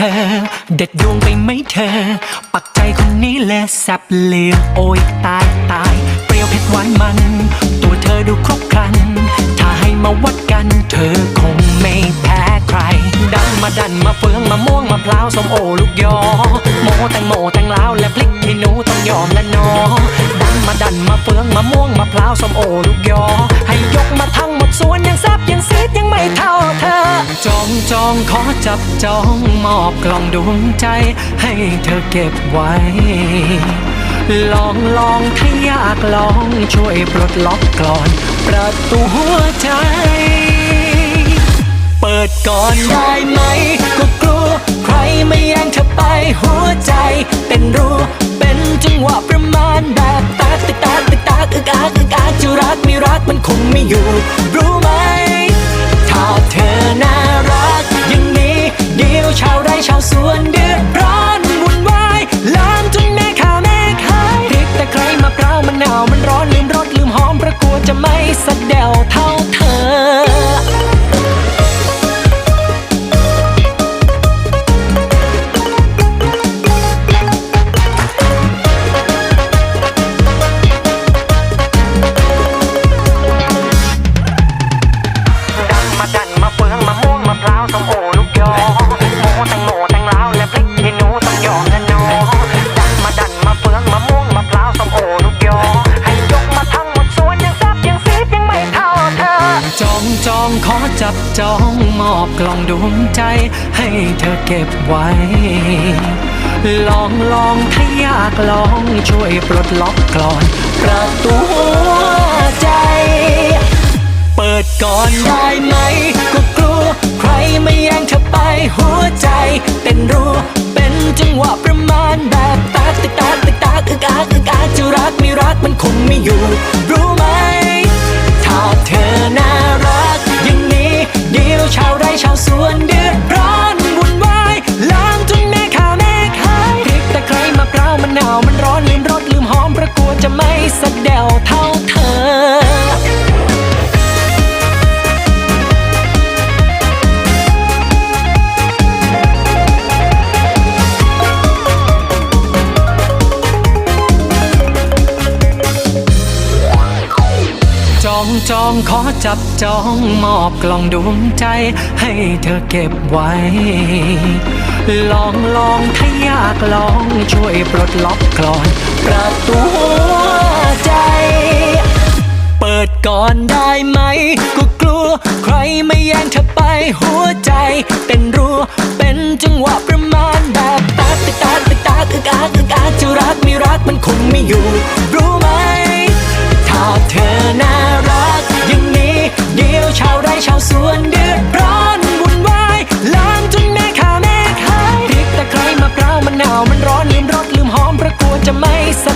ธอเด็ดดวงไปไหมเธอ ปักใจคนนี้เลยแซบเลือโอ้ยตายตาย เปรี้ยวเผ็ดหวานมัน ตัวเธอดูครบครัน ถ้าให้มาวัดกัน เธอคงไม่แพ้ใคร ดันมาดันมาเฟืองมาม่วงมาพร้าวส้มโอลูกยอ โมแตงโมแตงลาวและพลิกขี้หนูต้องยอมและนอดันมาดันมาเฟืองมาม่วงมาพร้าวส้มโอลูกยอ จับจองมอบกล่องดวงใจให้เธอเก็บไว้ ลองลองถ้าอยากลองช่วยปลดล็อกกลอน ประตูหัวใจ เปิดก่อนได้ไหม ก็กลัวใครไม่แย่งเธอไปหัวใจ เป็นรูเป็นจังหวะประมาณแบบตากติกตากติกตากอึกอักอึกอักจะรักไม่รักมันคงไม่อยู่รู้ องจองขอจับจองมอบกล่องดวงใจให้เธอเก็บไว้ ลองลองถ้าอยากลองช่วยปลดล็อกกลอน ประตูหัวใจ เปิดก่อนได้ไหม ก็กลัวใครไม่แย่งเธอไปหัวใจ เป็นรูเป็นจังหวะประมาณแบบตากติกตากติกตากอึกอักอึกอักจะรักไม่รักมันคงไม่อยู่ กลัวจะไม่ จองขอจับจองมอบกล่องดวงใจ ให้เธอเก็บไว้ ลองลองถ้ายากลองช่วยปลดล็อกกลอน ประตูหัวใจ เปิดก่อนได้ไหมก็กลัว ใครไม่แย่งเธอไปหัวใจเป็นรัวเป็นจังหวะประมาณแบบตาติตาติตาอึกอักอึกอักจะรักไม่รักมันคงไม่อยู่ ชาวสวนเดือดร้อนวุ่นวายล้างจนแม่ขาแม่ขายพริกตะไคร้มะพร้าวมะนาวมันร้อนลืมรสลืมหอมประกวดจะไม่ใส